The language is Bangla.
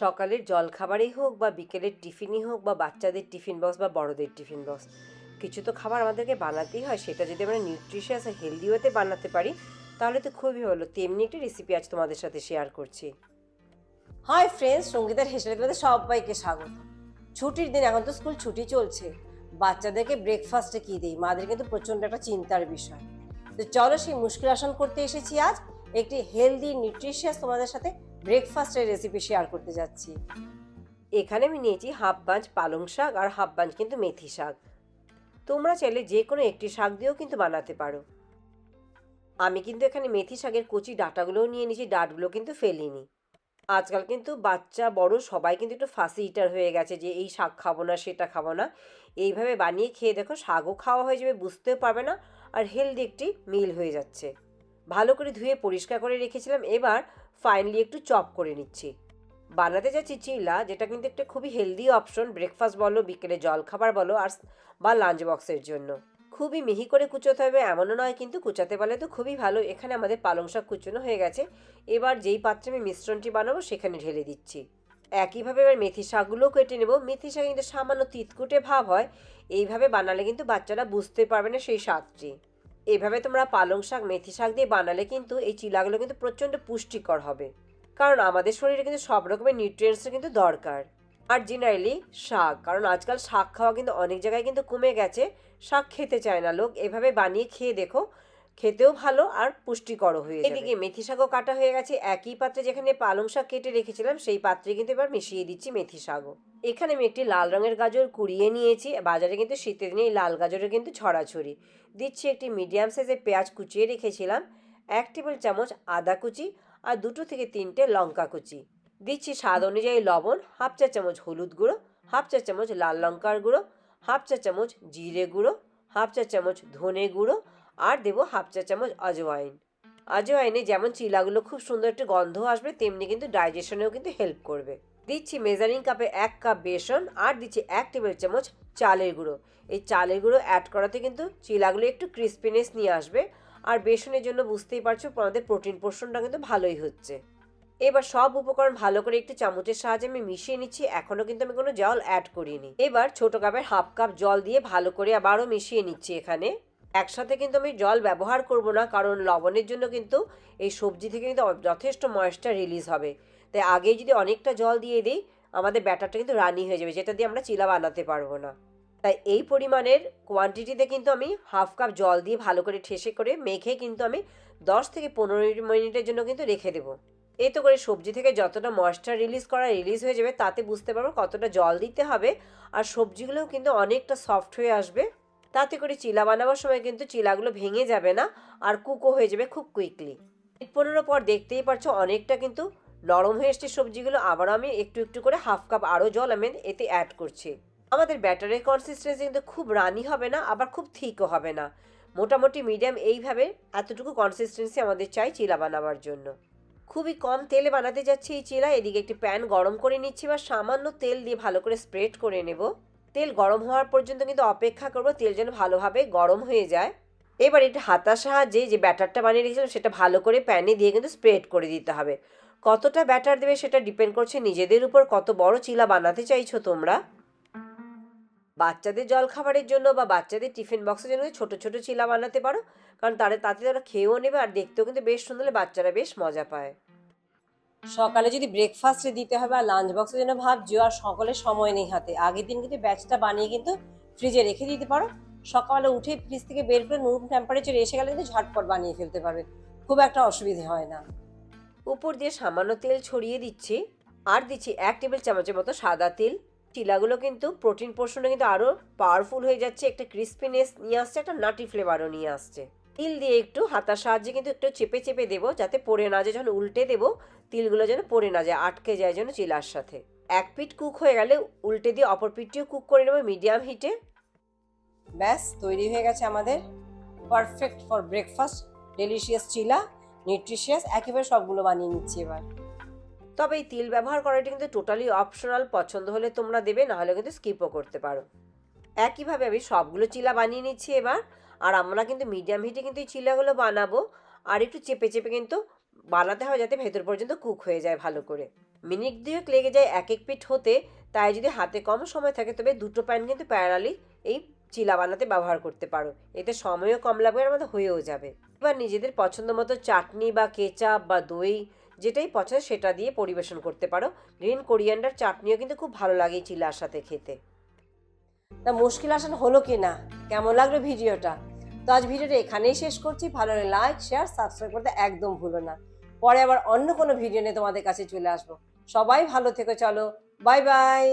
সকালের জলখাবারই হোক বা বিকেলের টিফিনই হোক বা বাচ্চাদের টিফিন বক্স বা বড়দের টিফিন বক্স, কিছু তো খাবার আমাদেরকে বানাতেই হয়। সেটা যদি আমরা নিউট্রিশিয়াস আর হেলদি ওয়েতে বানাতে পারি, তাহলে তো খুবই ভালো। তেমনি একটি রেসিপি আজ তোমাদের সাথে শেয়ার করছি। হাই ফ্রেন্ডস সঙ্গীতার হেসেলে তোমাদের সবাইকে স্বাগত। ছুটির দিন, এখন তো স্কুল ছুটি চলছে। বাচ্চাদেরকে ব্রেকফাস্টে কী দিই? মাদের কিন্তু প্রচণ্ড একটা চিন্তার বিষয়। তো চলো সেই মুশকিল আসন করতে এসেছি আজ। একটি হেলদি নিউট্রিশিয়াস তোমাদের সাথে ব্রেকফাস্টের রেসিপি শেয়ার করতে যাচ্ছি। এখানে আমি নিয়েছি হাফ বাঞ্চ পালং শাক আর হাফ বাঞ্চ কিন্তু মেথি শাক। তোমরা চাইলে যে কোনো একটি শাক দিয়েও কিন্তু বানাতে পারো। আমি কিন্তু এখানে মেথি শাকের কচি ডাঁটাগুলোও নিয়ে নিয়েছি, ডাঁটগুলো কিন্তু ফেলিনি। আজকাল কিন্তু বাচ্চা, বড় সবাই কিন্তু একটু ফাঁসি ইটার হয়ে গেছে যে এই শাক খাব না, সেটা খাব না। এইভাবে বানিয়ে খেয়ে দেখো, শাকও খাওয়া হয়ে যাবে, বুঝতেও পারবে না, আর হেলদি একটি মিল হয়ে যাচ্ছে। ভালো করে ধুয়ে পরিষ্কার করে রেখেছিলাম। এবার ফাইনালি একটু চপ করে নিচ্ছি। বানাতে যাচ্ছি চিলা, যেটা কিন্তু একটা খুবই হেলদি অপশন ব্রেকফাস্ট বলো, বিকেলে জলখাবার বলো, আর বা লাঞ্চ বক্সের জন্য। খুবই মিহি করে কুচোতে হবে, এমনও নয় কিন্তু কুচাতে পারলে তো খুবই ভালো। এখানে আমাদের পালং শাক কুচোনো হয়ে গেছে। এবার যেই পাত্রে আমি মিশ্রণটি বানাবো, সেখানে ঢেলে দিচ্ছি। একইভাবে এবার মেথি শাকগুলোও কেটে নেব। মেথি শাক কিন্তু সামান্য তিতকুটে ভাব হয়। এইভাবে বানালে কিন্তু বাচ্চারা বুঝতে পারবে না সেই স্বাদটি এইভাবে তোমরা পালং শাক, মেথি শাক দিয়ে বানালে কিন্তু এই চিলাগুলো কিন্তু প্রচণ্ড পুষ্টিকর হবে। কারণ আমাদের শরীরে কিন্তু সব রকমের নিউট্রিয়েন্টসের কিন্তু দরকার। আর জেনারেলি শাক, কারণ আজকাল শাক খাওয়া কিন্তু অনেক জায়গায় কিন্তু কমে গেছে। শাক খেতে চায় না, লোক এভাবে বানিয়ে খেয়ে দেখো খেতেও ভালো আর পুষ্টিকরও হয়ে এদিকে মেথি শাকও কাটা হয়ে গেছে। একই পাত্রে যেখানে পালং শাক কেটে রেখেছিলাম, সেই পাত্রে কিন্তু এবার মিশিয়ে দিচ্ছি মেথি শাকও। এখানে আমি একটি লাল রঙের গাজর কুড়িয়ে নিয়েছি। বাজারে কিন্তু শীতের দিনে এই লাল গাজরের কিন্তু ছড়াছড়ি। দিচ্ছি একটি মিডিয়াম সাইজের পেঁয়াজ কুচিয়ে রেখেছিলাম, এক টেবিল চামচ আদা কুচি আর দুটো থেকে তিনটে লঙ্কা কুচি। দিচ্ছি স্বাদ অনুযায়ী লবণ, হাফ চা চামচ হলুদ গুঁড়ো, হাফ চা চামচ লাল লঙ্কার গুঁড়ো, হাফ চা চামচ জিরে গুঁড়ো, হাফ চা চামচ ধনে গুঁড়ো আর দেবো হাফ চা চামচ অজওয়াইন। অজওয়াইনে যেমন চিলাগুলো খুব সুন্দর একটু গন্ধ আসবে, তেমনি কিন্তু ডাইজেশনেও কিন্তু হেল্প করবে। দিচ্ছি মেজারিং কাপে এক কাপ বেসন আর দিচ্ছি এক টেবিল চামচ চালের গুঁড়ো। এই চালের গুঁড়ো অ্যাড করাতে কিন্তু চিলাগুলো একটু ক্রিস্পিনেস নিয়ে আসবে। আর বেসনের জন্য বুঝতেই পারছ আমাদের প্রোটিন পোষণটা কিন্তু ভালোই হচ্ছে। এবার সব উপকরণ ভালো করে একটু চামচের সাহায্যে আমি মিশিয়ে নিচ্ছি, এখনও কিন্তু আমি কোনো জল অ্যাড করিনি। এবার ছোট কাপের হাফ কাপ জল দিয়ে ভালো করে আবারও মিশিয়ে নিচ্ছি এখানে। একসাথে কিন্তু আমি জল ব্যবহার করব না, কারণ লবণের জন্য কিন্তু এই সবজি থেকে কিন্তু যথেষ্ট ময়েশ্চার রিলিজ হবে। তাই আগেই যদি অনেকটা জল দিয়ে দিই, আমাদের ব্যাটারটা কিন্তু রানি হয়ে যাবে, যেটা দিয়ে আমরা চিলা বানাতে পারব না। তাই এই পরিমাণের কোয়ান্টিটিতে কিন্তু আমি হাফ কাপ জল দিয়ে ভালো করে ঠেসে করে মেখে কিন্তু আমি দশ থেকে পনেরো মিনিটের জন্য কিন্তু রেখে দেবো। এতে করে সবজি থেকে যতটা ময়েশ্চার রিলিজ করা রিলিজ হয়ে যাবে, তাতে বুঝতে পারব কতটা জল দিতে হবে, আর সবজিগুলোও কিন্তু অনেকটা সফট হয়ে আসবে। তাতে করে চিলা বানাবার সময় কিন্তু চিলাগুলো ভেঙে যাবে না আর কুকও হয়ে যাবে খুব কুইকলি মিনিট পনেরো পর দেখতেই পারছ অনেকটা কিন্তু নরম হয়ে এসছে সবজিগুলো। আবার আমি একটু একটু করে হাফ কাপ আরও জল আমি এতে অ্যাড করছি। আমাদের ব্যাটারের কনসিস্টেন্সি কিন্তু খুব রানি হবে না, আবার খুব থিকও হবে না। মোটামুটি মিডিয়াম এইভাবে এতটুকু কনসিস্টেন্সি আমাদের চাই চিলা বানাবার জন্য। খুবই কম তেলে বানাতে যাচ্ছি এই চিলা, এদিকে একটি প্যান গরম করে নিচ্ছি বা সামান্য তেল দিয়ে ভালো করে স্প্রেড করে নেব। তেল গরম হওয়ার পর্যন্ত কিন্তু অপেক্ষা করব, তেল যেন ভালোভাবে গরম হয়ে যায়। এবার এটা হাতার সাহায্যে যে ব্যাটারটা বানিয়ে রেখেছিলাম, সেটা ভালো করে প্যানে দিয়ে কিন্তু স্প্রেড করে দিতে হবে। কতটা ব্যাটার দেবে সেটা ডিপেন্ড করছে নিজেদের উপর, কত বড় চিলা বানাতে চাইছো তোমরা। বাচ্চাদের জলখাবারের জন্য বা বাচ্চাদের টিফিন বক্সের জন্য ছোট ছোট চিলা বানাতে পারো, কারণ তারা, তাতে তারা খেয়েও নেবে আর দেখতেও কিন্তু বেশ সুন্দর, বাচ্চারা বেশ মজা পায়। সকালে যদি ব্রেকফাস্টে দিতে হবে আর লাঞ্চ বক্সের জন্য ভাবছ, আর সকলের সময় নেই হাতে, আগের দিন কিন্তু ব্যাচটা বানিয়ে কিন্তু ফ্রিজে রেখে দিতে পারো। সকালে উঠে ফ্রিজ থেকে বের করে রুম টেম্পারেচার এসে গেলে কিন্তু ঝটপট বানিয়ে ফেলতে পারবে, খুব একটা অসুবিধে হয় না। উপর দিয়ে সামান্য তেল ছড়িয়ে দিচ্ছি, আর দিচ্ছি এক টেবিল চামচের মতো সাদা তেল। চিলাগুলো কিন্তু প্রোটিন পোর্শনে কিন্তু আরও পাওয়ারফুল হয়ে যাচ্ছে, একটা ক্রিস্পিনেস নিয়ে আসছে, একটা নাটি ফ্লেভারও নিয়ে আসছে। তিল দিয়ে একটু হাতার সাহায্যে কিন্তু একটু চেপে চেপে দেবো, যাতে পড়ে না যায়। যখন উল্টে দেবো, তিলগুলো যেন পড়ে না যায়, আটকে যায় যেন চিলার সাথে। এক পিঠ কুক হয়ে গেলে উল্টে দিয়ে অপর পিঠটিও কুক করে নেব মিডিয়াম হিটে। ব্যাস, তৈরি হয়ে গেছে আমাদের। Perfect for breakfast. Delicious chilla, nutritious, একেবারে সবগুলো বানিয়ে নিচ্ছি এবার। তবে এই তিল ব্যবহার করাটা কিন্তু টোটালি অপশনাল, পছন্দ হলে তোমরা দেবে নাহলে কিন্তু স্কিপও করতে পারো। একইভাবে আমি সবগুলো চিলা বানিয়ে নিচ্ছি এবার। আর আমরা কিন্তু মিডিয়াম হিটে কিন্তু এই চিলাগুলো বানাবো। আর একটু চেপে চেপে কিন্তু বানাতে হবে যাতে ভেতর পর্যন্ত কুক হয়ে যায় ভালো করে। মিনিট দুয়েক লেগে যায় এক এক পিঠ হতে, তাই যদি হাতে কম সময় থাকে তবে দুটো প্যান কিন্তু প্যারালি এই চিলা বানাতে ব্যবহার করতে পারো। এতে সময়ও কম লাগবে আর আমাদের হয়েও যাবে। এবার নিজেদের পছন্দ মতো চাটনি বা কেচাপ বা দই যেটাই পছন্দ সেটা দিয়ে পরিবেশন করতে পারো। গ্রিন কোরিয়ান্ডার চাটনিও কিন্তু খুব ভালো লাগে চিলার সাথে খেতে। তা মুশকিল আসান হলো কি না? কেমন লাগল ভিডিওটা? তো আজ ভিডিওটা এখানেই শেষ করছি। ভালো হলে লাইক শেয়ার সাবস্ক্রাইব করতে একদম ভুলো না। পরে আবার অন্য কোনো ভিডিও নিয়ে তোমাদের কাছে চলে আসব। সবাই ভালো থেকে, চলো। Bye bye